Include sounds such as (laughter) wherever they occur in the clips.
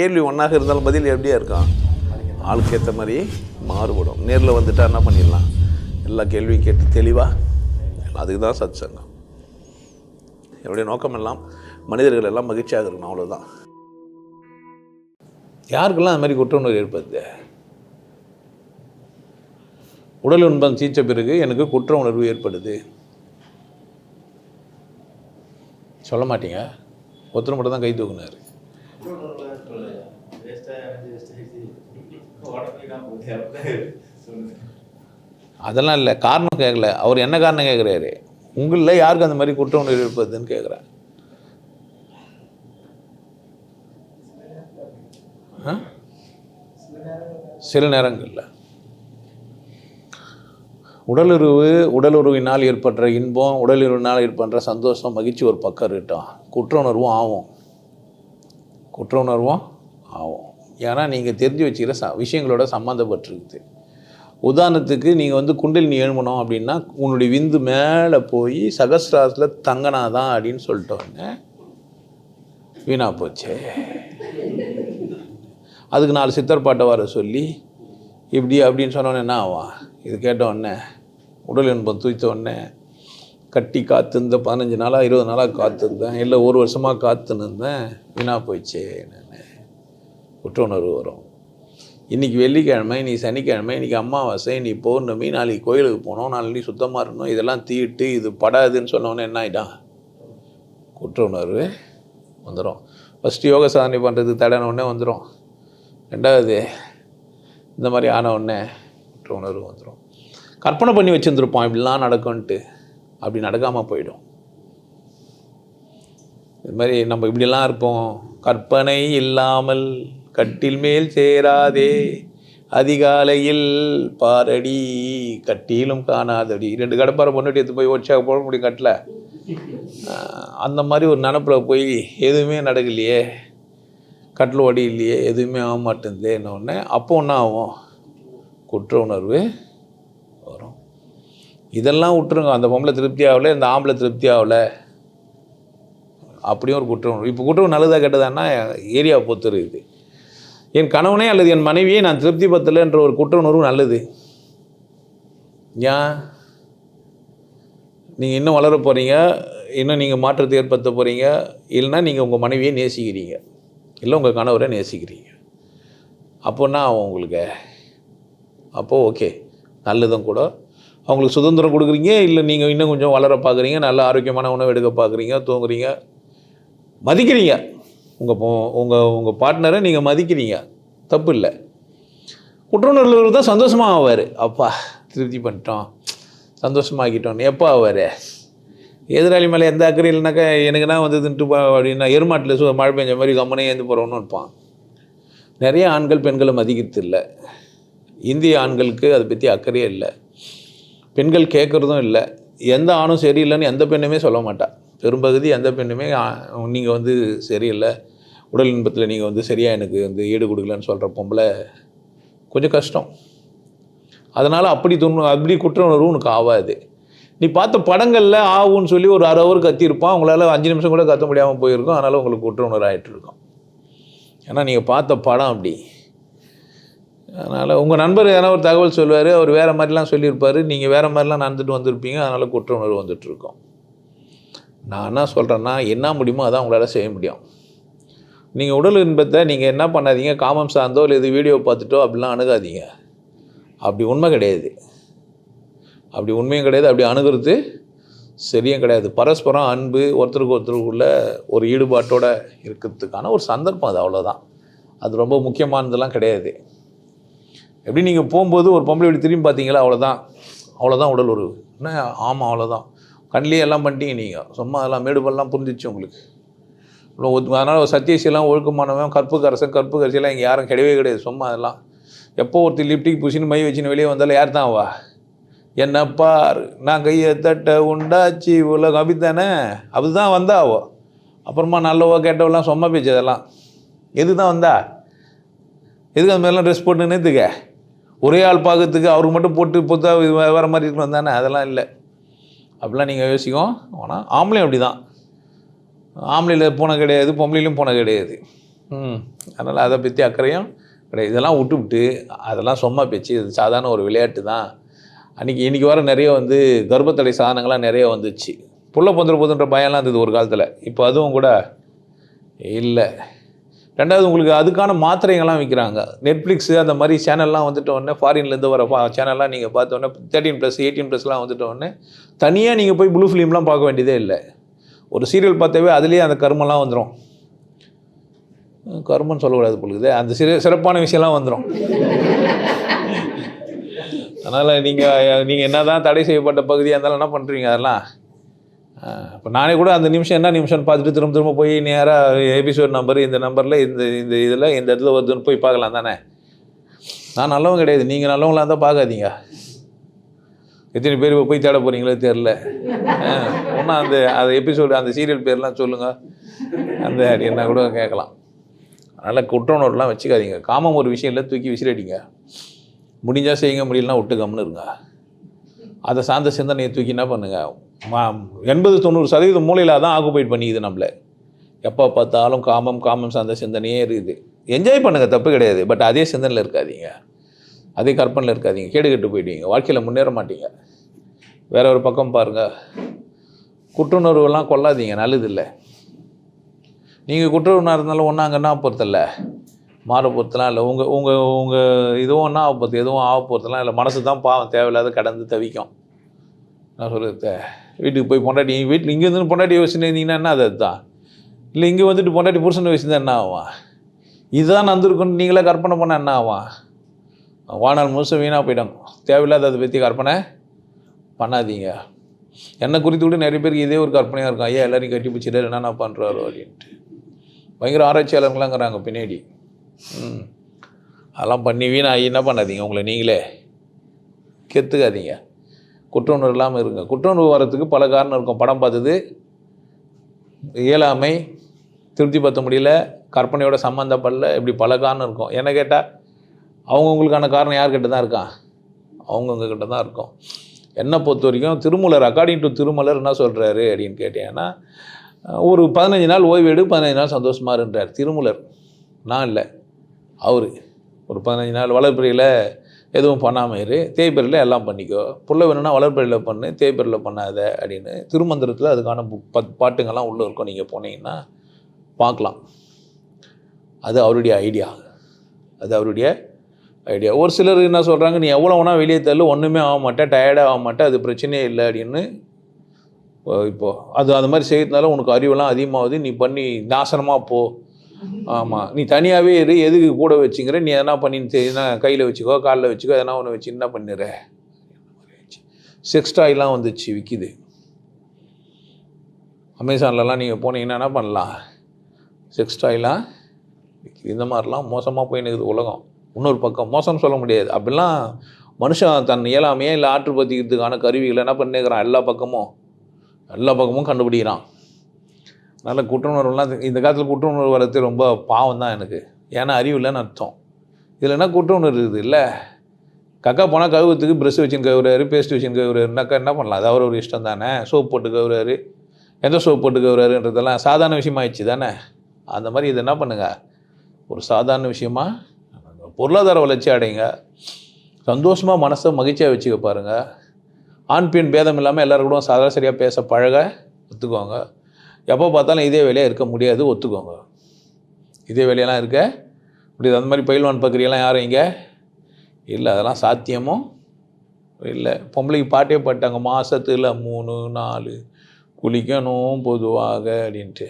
கேள்வி ஒன்றாக இருந்தாலும் பதில் எப்படியா இருக்கும்? ஆளுக்கு ஏற்ற மாதிரி மாறுபடும். நேரில் வந்துட்டா என்ன பண்ணிடலாம்? எல்லா கேள்வியும் கேட்டு தெளிவாக அதுக்கு தான் சத் சங்கம் என்னுடைய நோக்கம் எல்லாம் மனிதர்கள் எல்லாம் மகிழ்ச்சியாக இருக்கணும் அவ்வளோதான் யாருக்கெல்லாம் அது மாதிரி குற்ற உணர்வு ஏற்படுது? உடல் இன்பம் தீச்ச பிறகு எனக்கு குற்ற உணர்வு ஏற்படுது. சொல்ல மாட்டீங்க? ஒருத்தர் மட்டும் தான் கை தூக்குனார். (laughs) அதெல்லாம் இல்லை காரணம் கேட்கல அவர் என்ன காரணம் கேட்குறாரு உங்களில் யாருக்கு அந்த மாதிரி குற்ற உணர்வு இருப்பதுன்னு கேட்குறேன் ஆ? சில நேரங்களில். உடலுறவு உடலுறவினால் ஏற்படுற இன்பம் உடலுறவினால் ஏற்படுற சந்தோஷம் மகிழ்ச்சி ஒரு பக்கம் இருக்கட்டும். குற்ற உணர்வும் ஆகும். குற்ற உணர்வும் ஆகும். ஏன்னா நீங்கள் தெரிஞ்சு வச்சுக்கிற ச விஷயங்களோட சம்மந்தப்பட்டிருக்குது உதாரணத்துக்கு நீங்கள் வந்து குண்டலினி எழுமணும் அப்படின்னா உன்னுடைய விந்து மேலே போய் சகசிராசத்தில் தங்கனாதான் அப்படின்னு சொல்லிட்டோன்னே வீணா போச்சே. அதுக்கு நாலு சித்தர் பாட்டை வர சொல்லி இப்படி அப்படின்னு சொன்னோன்னே என்ன ஆவா? இது கேட்ட உடனே உடல் இன்பம் தூய்த்த உடனே கட்டி காத்திருந்த பதினஞ்சு நாளாக இருபது நாளாக காத்திருந்தேன். இல்லை ஒரு வருஷமாக காத்துன்னு வீணாக போயிடுச்சே நான் குற்ற உணர்வு வரும். இன்றைக்கி வெள்ளிக்கிழமை நீ சனிக்கிழமை இன்றைக்கி அமாவாசை நீ பௌர்ணமி நாளைக்கு கோயிலுக்கு போகணும் நாளைக்கு சுத்தமாக இருக்கணும் இதெல்லாம் தீட்டு இது படாதுன்னு சொன்னோன்னே என்ன ஆகிட்டான் குற்ற உணர்வு வந்துடும் ஃபஸ்ட்டு யோக சாதனை பண்ணுறதுக்கு தடன உடனே வந்துடும் ரெண்டாவது இந்த மாதிரி ஆனவுடனே குற்ற உணர்வு வந்துடும் கற்பனை பண்ணி வச்சுருந்துருப்போம் இப்படிலாம் நடக்கும்ன்ட்டு. அப்படி நடக்காமல் போயிடும். இது மாதிரி நம்ம இப்படிலாம் இருப்போம். கற்பனை இல்லாமல் கட்டில் மேல் சேராதே. அதிகாலையில் பாரடி கட்டியிலும் காணாதடி. ரெண்டு கடப்பாரை பொண்ணுட்டு எடுத்து போய் ஒட்சாக போட முடியும் கட்டில். அந்த மாதிரி ஒரு நினப்பில் போய் எதுவுமே நடக்கலையே. கட்டில் ஒடி இல்லையே எதுவுமே ஆக மாட்டேங்குதே உடனே அப்போ ஒன்றா ஆகும்? குற்ற உணர்வு வரும். இதெல்லாம் விட்டுருங்க. அந்த பொம்பளை திருப்தி ஆகல இந்த ஆம்பளை திருப்தி ஆகல. அப்படியும் ஒரு குற்ற உணர்வு. இப்போ குற்றம் நல்லதா கெட்டதான்னா ஏரியா பொறுத்து இருக்குது. என் கணவனே அல்லது என் மனைவியை நான் திருப்தி பத்தலைன்ற ஒரு குற்ற உணர்வு நல்லது. ஏன்? நீங்கள் இன்னும் வளர போகிறீங்க இன்னும் நீங்கள் மாற்றத்தை ஏற்படுத்த போகிறீங்க இல்லைன்னா நீங்கள் உங்கள் மனைவியை நேசிக்கிறீங்க. இல்லை உங்கள் கணவரை நேசிக்கிறீங்க. அப்போன்னா உங்களுக்கு? அப்போது ஓகே நல்லதும் கூட. அவங்களுக்கு சுதந்திரம் கொடுக்குறீங்க இல்லை நீங்கள் இன்னும் கொஞ்சம் வளர பார்க்குறீங்க நல்ல ஆரோக்கியமான உணவு எடுக்க பார்க்குறீங்க தூங்குறீங்க மதிக்கிறீங்க. உங்கள் உங்கள் உங்கள் பார்ட்னரை நீங்கள் மதிக்கிறீங்க. தப்பு இல்லை குற்றவுணர்வு தான் சந்தோஷமாக ஆவார் அப்பா திருப்தி பண்ணிட்டோம். சந்தோஷமாக்கிட்டோம். எப்போ ஆவார்? எதிராளி மேலே எந்த அக்கறை இல்லைனாக்கா எனக்குன்னா வந்ததுன்ட்டு அப்படின்னா எருமாட்டில் சு மழை பெஞ்ச மாதிரி கம்மனே ஏந்து போகிறவனு இருப்பான். நிறைய ஆண்கள் பெண்களை மதிக்கிறது இல்லை. இந்திய ஆண்களுக்கு அதை பற்றி அக்கறையே இல்லை. பெண்கள் கேட்குறதும் இல்லை. எந்த ஆணும் சரியில்லைன்னு எந்த பெண்ணுமே சொல்ல மாட்டா. பெரும்பகுதி எந்த பெண்ணுமே நீங்கள் வந்து சரியில்லை. உடல் இன்பத்தில் நீங்கள் வந்து சரியாக எனக்கு வந்து ஈடு கொடுக்கலன்னு சொல்கிற பொம்பளை கொஞ்சம் கஷ்டம். அதனால் அப்படி துணு அப்படி குற்ற உணர்வு உனக்கு ஆகாது நீ பார்த்த படங்களில் ஆகும்னு சொல்லி ஒரு அரை ஹவர் கத்தியிருப்பான். உங்களால் அஞ்சு நிமிஷம் கூட கத்த முடியாமல் போயிருக்கும். அதனால் உங்களுக்கு குற்ற உணர்வு ஆகிட்டுருக்கும் ஏன்னா நீங்கள் பார்த்த படம் அப்படி. அதனால் உங்கள் நண்பர் எதனா ஒரு தகவல் சொல்லுவார். அவர் வேறு மாதிரிலாம் சொல்லியிருப்பார். நீங்கள் வேறு மாதிரிலாம் நடந்துட்டு வந்திருப்பீங்க. அதனால் குற்ற உணர்வு வந்துட்டுருக்கோம் நான் என்ன சொல்கிறேன்னா என்ன முடியுமோ அதான் உங்களால் செய்ய முடியும். நீங்கள் உடல் இன்பத்தை நீங்கள் என்ன பண்ணாதீங்க? காமம் சார்ந்தோ இல்லை இது வீடியோ பார்த்துட்டோ அப்படிலாம் அணுகாதீங்க. அப்படி உண்மை கிடையாது. அப்படி உண்மையும் கிடையாது. அப்படி அணுகிறது சரியும் கிடையாது. பரஸ்பரம் அன்பு ஒருத்தருக்கு ஒருத்தருக்குள்ள ஒரு ஈடுபாட்டோடு இருக்கிறதுக்கான ஒரு சந்தர்ப்பம் அது அவ்வளோதான் அது ரொம்ப முக்கியமானதெல்லாம் கிடையாது. எப்படி நீங்கள் போகும்போது ஒரு பொம்பளை இப்படி திரும்பி பார்த்தீங்களா? அவ்வளோதான் அவ்வளோதான் உடல் உறவு. என்ன? ஆமாம் அவ்வளோதான் கண்ணிலே எல்லாம் பண்ணிட்டீங்க நீங்கள் சும்மா அதெல்லாம் மேடுபெல்லாம் புரிஞ்சிச்சு உங்களுக்கு. அதனால் சத்யசிலாம் ஒழுக்கமானவன் கற்பு கரசன் கற்பு இங்கே யாரும் கிடையவே கிடையாது. சும்மா அதெல்லாம். எப்போ ஒருத்தர் லிப்டிக் புசின்னு மை வச்சுன்னு வெளியே வந்தாலும் யார் தான் வா என்ன பார் நான் கையை தட்ட உண்டாச்சி உலகம் அப்படித்தானே அதுதான் வந்தாவோ அப்புறமா நல்லவோ கெட்டவெல்லாம் சும்மா பேச்சு அதெல்லாம் எது தான் வந்தா? எதுக்கு அந்த மாதிரிலாம் ட்ரெஸ் போட்டு நேற்றுக்க ஒரே ஆள் பார்க்கறதுக்கு அவருக்கு மட்டும் போட்டு பொத்தா இது மாதிரி இருக்கணும் தானே? அதெல்லாம் இல்லை. அப்படிலாம் நீங்கள் யோசிக்கும் ஆனால் ஆம்பளையும் அப்படி தான் ஆம்பளையில் போன கிடையாது பொம்பளையிலும் போன கிடையாது. ம். அதனால் அதை பற்றி அக்கறையும் கிடையாது. இதெல்லாம் விட்டுவிட்டு அதெல்லாம் சும்மா பேச்சு இது சாதாரண ஒரு விளையாட்டு தான். அன்றைக்கி இன்றைக்கி வர நிறைய வந்து கர்ப்பத்தடை சாதனங்கள்லாம் நிறைய வந்துச்சு. புள்ள பொந்தர போதுன்ற பயம்லாம் இருந்தது ஒரு காலத்தில். இப்போ அதுவும் கூட இல்லை. ரெண்டாவது உங்களுக்கு அதுக்கான மாத்திரைகள்லாம் விற்கிறாங்க நெட்ஃப்ளிக்ஸு அந்த மாதிரி சேனல்லாம் வந்துட்ட உடனே ஃபாரின்லேருந்து வர பா சேனல்லாம் நீங்கள் பார்த்த உடனே தேர்ட்டின் ப்ளஸ் எயிட்டீன் ப்ளஸ்லாம் வந்துட்ட உடனே தனியாக நீங்கள் போய் ப்ளூ ஃபிலிம்லாம் பார்க்க வேண்டியதே இல்லை. ஒரு சீரியல் பார்த்தாவே அதுலேயே அந்த கர்மெல்லாம் வந்துடும் கர்மன்னு சொல்லக்கூடாது பொழுது அந்த சிறு சிறப்பான விஷயம்லாம் வந்துடும் அதனால் நீங்கள் நீங்கள் என்ன தான் தடை செய்யப்பட்ட பகுதியாக இருந்தாலும் என்ன பண்ணுறீங்க அதெல்லாம்? இப்போ நானே கூட அந்த நிமிஷம் என்ன நிமிஷம்னு பார்த்துட்டு திரும்ப திரும்ப போய் நேராக எபிசோட் நம்பர் இந்த நம்பரில் இந்த இந்த இதில் இந்த இடத்துல வருதுன்னு போய் பார்க்கலாம் தானே? நான் நல்லவங்க கிடையாது. நீங்கள் நல்லவங்களாக இருந்தால் பார்க்காதீங்க. எத்தனை பேர் போய் தேட போகிறீங்களோ தெரில ஒன்றும் அந்த அந்த எபிசோடு அந்த சீரியல் பேர்லாம் சொல்லுங்கள் அந்த என்ன கூட கேட்கலாம். அதனால் குற்றவுணர்வுலாம் வச்சுக்காதீங்க. காமம் ஒரு விஷயம் இல்லை தூக்கி விசிறடிங்க. முடிஞ்சால் செய்யுங்க முடியலனா விட்டு கம்னு இருங்க. அதை சார்ந்த சிந்தனையை தூக்கி என்ன பண்ணுங்கள் எண்பது தொண்ணூறு சதவீதம் மூலையில் தான் ஆக்குபைட் பண்ணிக்குது நம்மளை. எப்போ பார்த்தாலும் காமம் காமம் சார்ந்த சிந்தனையே இருக்குது. என்ஜாய் பண்ணுங்கள் தப்பு கிடையாது. பட் அதே சிந்தனையில் இருக்காதீங்க. அதே கற்பனையில் இருக்காதீங்க. கேடு கெட்டு போயிடுவீங்க. வாழ்க்கையில் முன்னேற மாட்டீங்க. வேற ஒரு பக்கம் பாருங்கள் குற்றுணர்வுலாம் கொள்ளாதீங்க. நல்லதில்லை நீங்கள் குற்றவுணர்வு இருந்தாலும் ஒன்றும் அங்கே என்ன பொறுத்தல மாற பொறுத்தலாம் இல்லை. உங்கள் உங்கள் உங்கள் இதுவும் ஒன்றா ஆக போகிறது எதுவும் ஆக போகிறதுலாம் இல்லை. மனசு தான் பாவம். தேவையில்லாத கடந்து தவிக்கும். நான் சொல்கிறது வீட்டுக்கு போய் பொண்டாட்டி வீட்டில் இங்கே இருந்து பொண்டாட்டி வச்சுன்னு இருந்தீங்கன்னா என்ன அது அதுதான். இல்லை இங்கே வந்துட்டு பொண்டாட்டி புருஷனை வச்சுருந்தா என்ன ஆகும்? இதுதான் நடந்துருக்குன்னு நீங்களே கற்பனை பண்ண என்ன ஆகும்? வாழ்நாள் முழுசும் வீணாக போயிடும் தேவையில்லாத அதை பற்றி கற்பனை பண்ணாதீங்க. என்னை குறித்து கூட நிறைய பேருக்கு இதே ஒரு கற்பனையாக இருக்கும். ஐயா எல்லாரையும் கட்டி பிடிச்சிட்டு என்னென்ன பண்ணுறாரு அப்படின்ட்டு. பயங்கர ஆராய்ச்சியாளர்களாங்கிறாங்க பின்னாடி. ம். அதெல்லாம் பண்ணி வீணாகி என்ன பண்ணாதீங்க உங்களை நீங்களே. கெத்துக்காதீங்க. குற்றுணர்வு இல்லாமல் இருங்க. குற்றுணர்வு வரத்துக்கு பல காரணம் இருக்கும். படம் பார்த்தது இயலாமை திருப்தி பற்ற முடியல கற்பனையோட சம்மந்தப்படல இப்படி பல காரணம் இருக்கும். என்ன கேட்டால் அவங்கவுங்களுக்கான காரணம் யார்கிட்ட தான் இருக்கான் அவங்கவுங்க கிட்ட தான் இருக்கும். என்னை பொறுத்த வரைக்கும் திருமலர் அக்கார்டிங் டு திருமலர் என்ன சொல்கிறாரு அப்படின்னு கேட்டீங்கன்னா ஒரு பதினஞ்சு நாள் ஓய்வு எடு பதினஞ்சு நாள் சந்தோஷமாக இருன்றார் திருமலர். நான் இல்லை. அவர். ஒரு பதினஞ்சு நாள் வளர்ப்பிறையில் எதுவும் பண்ணாமல் இரு. தேய்பிறையில் எல்லாம் பண்ணிக்கோ. புள்ள வேணும்னா வளர்ப்பிறையில் பண்ணு. தேய்பிறையில் பண்ணாத அப்படின்னு திருமந்திரத்தில் அதுக்கான புக் பத் பாட்டுங்கள்லாம் உள்ளே இருக்கும். நீங்கள் போனீங்கன்னா பார்க்கலாம். அது அவருடைய ஐடியா அது அவருடைய ஐடியா ஒரு சிலர் என்ன சொல்கிறாங்க நீ எவ்வளோ வேணால் வெளியே தள்ளு ஒன்றுமே ஆக மாட்டேன் டயர்டாக ஆக மாட்டேன் அது பிரச்சனையே இல்லை அப்படின்னு இப்போது அது அது மாதிரி செய்யறதுனால உனக்கு அறிவெல்லாம் அதிகமாகுது நீ பண்ணி நாசனமாக போ. ஆமாம் நீ தனியாகவே இரு எதுக்கு கூட வச்சுங்கிற நீ எதனா பண்ணின்னு தெரியுதுன்னா கையில் வச்சுக்கோ காலில் வச்சுக்கோ எதனா ஒன்று வச்சு என்ன பண்ணிடுற செக்ஸ் டாய்லாம் வந்துச்சு விற்கிது அமேசான்லலாம் நீங்கள் போனீங்கன்னா என்ன பண்ணலாம்? செக்ஸ் டாய்லாம் விற்கிது இந்த மாதிரிலாம் மோசமாக போயின்னு உலகம். இன்னொரு பக்கம் மோசம்னு சொல்ல முடியாது. அப்படிலாம் மனுஷன் தன் இயலாமையே இல்லை ஆற்றுப்படுத்திக்கிறதுக்கான கருவிகளை என்ன பண்ணிக்கிறான் எல்லா பக்கமும் எல்லா பக்கமும் கண்டுபிடிக்கிறான். அதனால் குற்றுணர்வுலாம் இந்த காலத்தில் குற்றுணர்வு வர்றது ரொம்ப பாவம் தான் எனக்கு. ஏன்னா அறிவு இல்லைன்னு அர்த்தம். இதில் என்ன குற்றுணர்வு இருக்குது? இல்லை. கக்கா போனால் கழுவுறதுக்கு ப்ரெஷ் வச்சுன்னு கழுவுறாரு பேஸ்ட் வச்சுன்னு கழுவுறாருனாக்கா என்ன பண்ணலாம்? அது அவர் ஒரு இஷ்டம் தானே? சோப் போட்டு கழுவுறாரு. எந்த சோப் போட்டு கழுவுறாருன்றதெல்லாம் சாதாரண விஷயமாயிடுச்சு தானே? அந்த மாதிரி இது என்ன பண்ணுங்கள் ஒரு சாதாரண விஷயமா பொருளாதார வளர்ச்சி அடைங்க. சந்தோஷமாக மனசை மகிழ்ச்சியாக வச்சுக்க பாருங்கள் ஆண் பெண் பேதம் இல்லாமல் எல்லோரும் கூட சராசரியாக பேச பழக ஒத்துக்கோங்க. எப்போ பார்த்தாலும் இதே வேலையாக இருக்க முடியாது ஒத்துக்கோங்க. இதே வேலையெல்லாம் இருக்க முடியாது. அந்த மாதிரி பயில்வான் பக்கிரியெல்லாம் யாரும் இங்கே இல்லை. அதெல்லாம் சாத்தியமும் இல்லை. பொம்பளைக்கு பாட்டே பாட்டாங்க. மாதத்தில் மூணு நாலு குளிக்கணும் பொதுவாக அப்படின்ட்டு.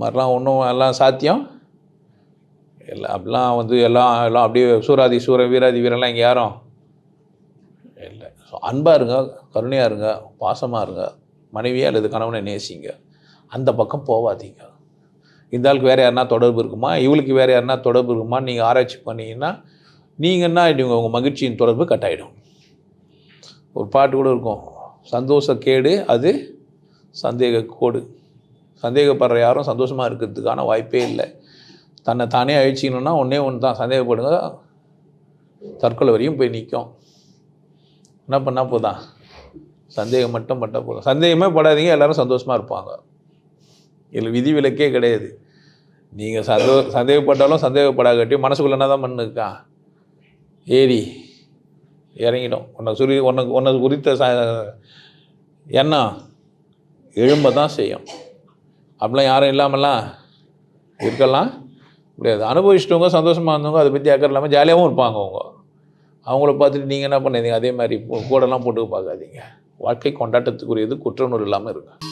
மாதிரிலாம் ஒன்றும் எல்லாம் சாத்தியம்? எல்லாம் அப்படிலாம் வந்து எல்லாம் எல்லாம் அப்படியே சூராதி சூர வீராதி வீரெல்லாம் இங்கே யாரும்? இல்லை. ஸோ அன்பாக இருங்க கருணையாக இருங்க பாசமாக இருங்க மனைவியாக அல்லது கணவனை நேசிங்க. அந்த பக்கம் போகாதீங்க இந்த ஆளுக்கு வேறு யாருனா தொடர்பு இருக்குமா? இவளுக்கு வேறு யாருனா தொடர்பு இருக்குமா? நீங்கள் ஆராய்ச்சி பண்ணிங்கன்னா நீங்கள் என்ன ஆகிடுங்க உங்கள் மகிழ்ச்சியின் தொடர்பு கட்டாயிடும். ஒரு பாட்டு கூட இருக்கும். சந்தோஷ கேடு அது சந்தேக கோடு. சந்தேகப்படுற யாரும் சந்தோஷமாக இருக்கிறதுக்கான வாய்ப்பே இல்லை. தன்னை தானே அழிச்சிக்கணும்னா ஒன்றே ஒன்று தான் சந்தேகப்படுங்க. தற்கொலை வரையும் போய் நிற்கும் என்ன பண்ணால் போதான் சந்தேகம் மட்டும் பட்டால் போதும். சந்தேகமே படாதீங்க எல்லோரும் சந்தோஷமாக இருப்பாங்க. இதில் விதி விலக்கே கிடையாது. நீங்கள் சந்தோ சந்தேகப்பட்டாலும் சந்தேகப்படாகட்டி மனசுக்குள்ளே என்ன தான் பண்ணிருக்கா ஏறி இறங்கிடும். உன்னை சுரி உனக்கு உன்னை குறித்த ச எண்ணம் எழும்ப தான் செய்யும். அப்படிலாம் யாரும் இல்லாமலாம் இருக்கலாம். முடியாது. அனுபவிச்சிட்டவங்க சந்தோஷமாக இருந்தவங்க அதை பற்றி அக்கறை இல்லாமல் ஜாலியாகவும் இருப்பாங்க அவங்க. அவங்கள பார்த்துட்டு நீங்கள் என்ன பண்ணீங்க அதே மாதிரி கூடலாம் போட்டு பார்க்காதீங்க. வாழ்க்கை கொண்டாட்டத்துக்குரியது குற்றநூறு இல்லாமல் இருக்குது